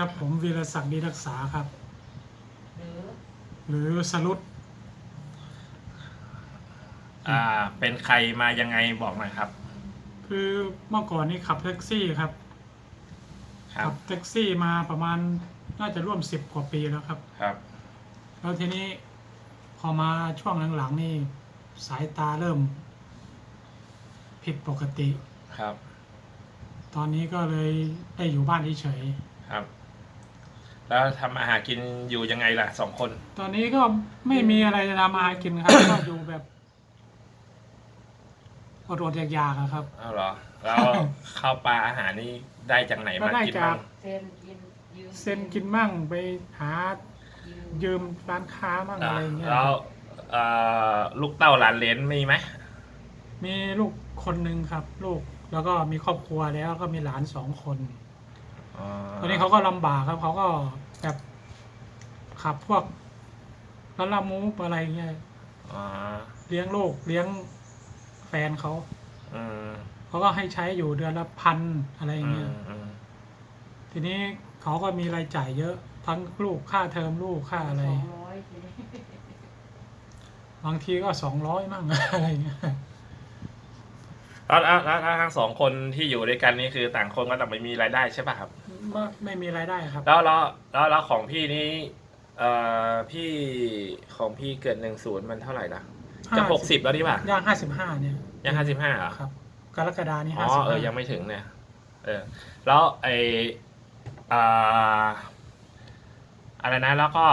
ครับผมวีรศักดิ์ดีรักษาครับหรือหรือสรุปอ่า เป็นใครมายังไงบอกหน่อยครับ คือเมื่อก่อนนี้ขับแท็กซี่ครับครับขัแท็กซี่มาประมาณน่าจะร่วมสิบกว่าปีแล้วครับ ครับ แล้วทีนี้พอมาช่วงหลังๆนี่สายตาเริ่ม ผิดปกติครับ ตอนนี้ก็เลยได้อยู่บ้านเฉยครับ แล้วทำอาหารกินอยู่ยังไงล่ะสองคนๆตอนนี้ก็ไม่มีอะไรจะทำมาหากินครับ ก็อยู่แบบอดๆอยากๆอะครับ เอาเหรอ แล้วข้าวปลาอาหารนี่ได้จากไหนมาก็ได้กินจากบ้างเซ็นกินยืมเซ็นกินมั่งไปหายืมยืมร้านค้ามั่งอ่าอะไรเงี้ยแล้วเอ่อลูกเต้าหลานเหลนมีไหมมีลูกคนหนึ่งครับ ลูกแล้วก็มีครอบครัวแล้วก็มีหลานสองคนอ๋อ ตอนนี้เขาก็ลำบากครับเขาก็แบบขับพวกร้านลามูฟอะไรเงี้ยอ๋อเลี้ยงลูกเลี้ยงแฟนเขาอืมเขาก็ให้ใช้อยู่เดือนละพันอะไรอืเงี้ยมอืมทีนี้เขาก็มีรายจ่ายเยอะทั้งลูกค่าเทอมลูกค่าอะไร สองร้อยทีนี้บางทีก็สองร้อยมั่ง อะไรเงี้ยแล้วแล้วแล้วแล้วทั้งสองคนที่อยู่ด้วยกันนี่คือต่างคนก็ต่างไม่มีรายได้ใช่ป่ะครับ ไม่ไม่มีรายได้ครับ แล้วแล้วแล้วแล้วของพี่นี่เอ่อพี่ของพี่เกิดหนึ่งศูนย์มันเท่าไหร่นะจะหกสิบแล้วนี่ป่ะย่างห้าสิบห้าเนี่ยยังห้าสิบห้าเหรอครับ กรกฎานี่อ๋ห้าอสิบเออยังไม่ถึงเนี่ยเออ แล้วไออ่าอะไรนะแล้วก็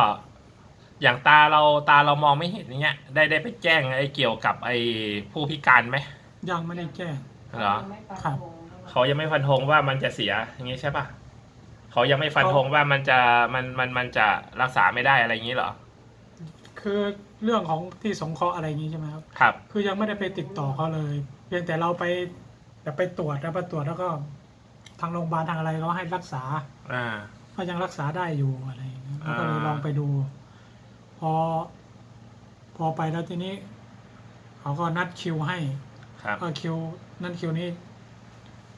อย่างตาเราตาเรามองไม่เห็นอย่างเงี้ย ได้ได้ไปแจ้งไอเกี่ยวกับไอผู้พิการไหมยังไม่ได้แจ้ง เหรอไม่ปันครับธงเขายังไม่ฟันธงว่ามันจะเสียอย่างงี้ใช่ปะ เขายังไม่ฟันธงว่ามันจะมันมันมันจะรักษาไม่ได้อะไรอย่างนี้เหรอ คือเรื่องของที่สงเคราะห์อะไรอย่างนี้ใช่ไหมครับ ครับ คือยังไม่ได้ไปติดต่อเขาเลย เพียงแต่เราไปแบบไปตรวจแล้วไปตรวจแล้วก็ ทางโรงพยาบาลทางอะไรเขาให้รักษา อ่า ก็ยังรักษาได้อยู่อะไรอย่างเงี้ยเราก็เลยอ่า ลองไปดู พอ พอไปแล้วทีนี้ เขาก็นัดคิวให้ครับก็คิวนั่นคิวนี้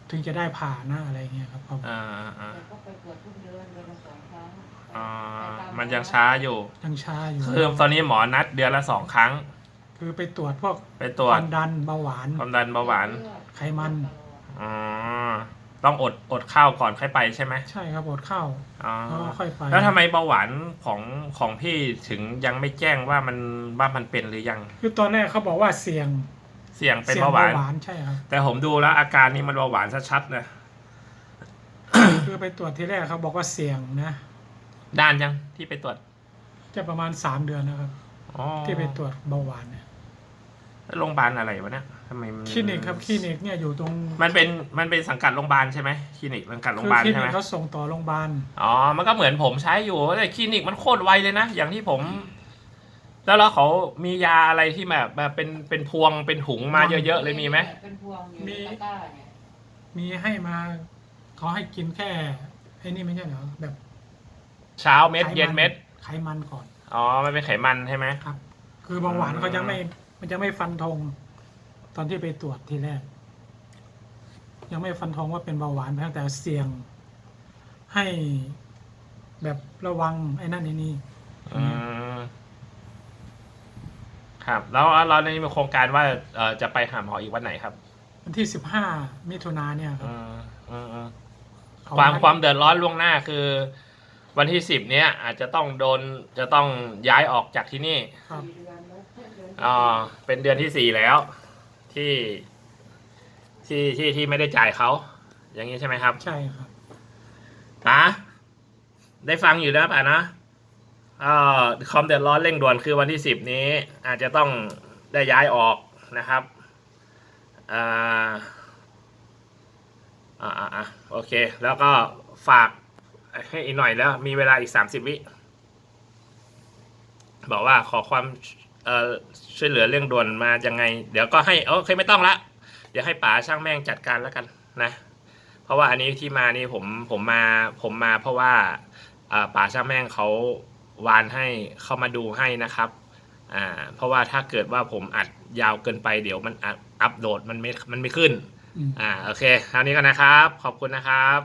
ถึงจะได้ผ่านะอะไรเงี้ยครับผมอ่าอ่าแต่ มันยังช้าอยู่ ยังช้าอยู่คือตอนนี้หมอนัดเดือนละสองครั้ง คือไปตรวจพวกไปตรวคจวามดันเบาหวาน ความดันเบาหวานไขมัน อ๋อต้องอดอดข้าวก่อนค่อยไปใช่ไหมใช่ครับอดข้าวอ๋อแล้วก็ค่อยไปแล้วทำไมเบาหวานของของพี่ถึงยังไม่แจ้งว่ามันว่ามันเป็นหรือยัง คือตอนแรกเขาบอกว่าเสี่ยงเสี่ยงเป็นสี่ยงเบาหวาน ใช่ครับ แต่ผมดูแล้วอาการนี้มันเบาหวานชัดๆนะ คือไปตรวจที่แรกเขาบอกว่าเสี่ยงนะ ด้านยังที่ไปตรวจ จะประมาณสามเดือนนะครับ อ๋อที่ไปตรวจเบาหวานเนี่ยแล้วโรงพยาบาลอะไรวะเนี่ยทำไมมัคลินิกครับคลินิกเนี่ยอยู่ตรงมันเป็นมันเป็นสังกัดโรงพยาบาลใช่ไหมคลินิกสังกัดโรงพคืยาบาลคลิใช่นิไหกมเขาส่งต่อโรงพยาบาลอ๋อมันก็เหมือนผมใช้อยู่แต่คลินิกมันโคตรไวเลยนะอย่างที่ผม แล้วแล้วเขามียาอะไรที่แบบแบบเป็นเป็นพวงเป็นถุงมาเยอะๆเลยมีไหมเป็นพวงอยู่มีในตะกร้าเนี่ยมีให้มาเขาให้กินแค่ไอ้นี่ไม่ใช่เหรอแบบ เช้าเม็ดไขเย็นเม็ด ไขมันก่อนอ๋อ มันเป็นไขมันใช่ไหม ครับ คือเบาหวานอืมเขายังไม่ มันยังไม่ฟันธงตอนที่ไปตรวจทีแรก ยังไม่ฟันธงว่าเป็นเบาหวานเพียงแต่เสี่ยง ให้แบบระวังไอ้นั่นไอ้นี่อืม ครับ แล้วเราในมีโครงการว่าเอ่อจะไปหาหมออีกวันไหนครับวันที่สิบห้ามิถุนาเนี่ยครับอืมอืมอืมเขความนัดความเดือดร้อนล่วงหน้าคือ วันที่สิบเนี้ยอาจจะต้องโดนจะต้องย้ายออกจากที่นี่ครับสี่เดือนแล้วเดือนที่อ่าเป็นเดือนที่สี่แล้ว ที่ที่ที่ที่ไม่ได้จ่ายเขาอย่างนี้ใช่ไหมครับใช่ครับป๋าได้ฟังอยู่นะป๋านะอ่าความเดือดร้อนเร่งด่วนคือวันที่สิบนี้ อาจจะต้องได้ย้ายออกนะครับอ่าอ่าอ่าอ่าโอเค แล้วก็ฝาก ให้อีกหน่อยแล้ว มีเวลาอีกสามสิบวิ บอกว่าขอความเอ่อช่วยเหลือเรื่องด่วนมายังไง เดี๋ยวก็ให้โอเคไม่ต้องละ เดี๋ยวให้ป๋าช่างแม่งจัดการแล้วกันนะ เพราะว่าอันนี้ที่มานี่ผมผมมาผมมาเพราะว่าอ่าป๋าช่างแม่งเขาวานให้เข้ามาดูให้นะครับอ่าเพราะว่าถ้าเกิดว่าผมอัดยาวเกินไปเดี๋ยวมันอัพอัพโหลดมันไม่มันไม่ขึ้นอืมอ่าโอเคเท่านี้กันนะครับ ขอบคุณนะครับ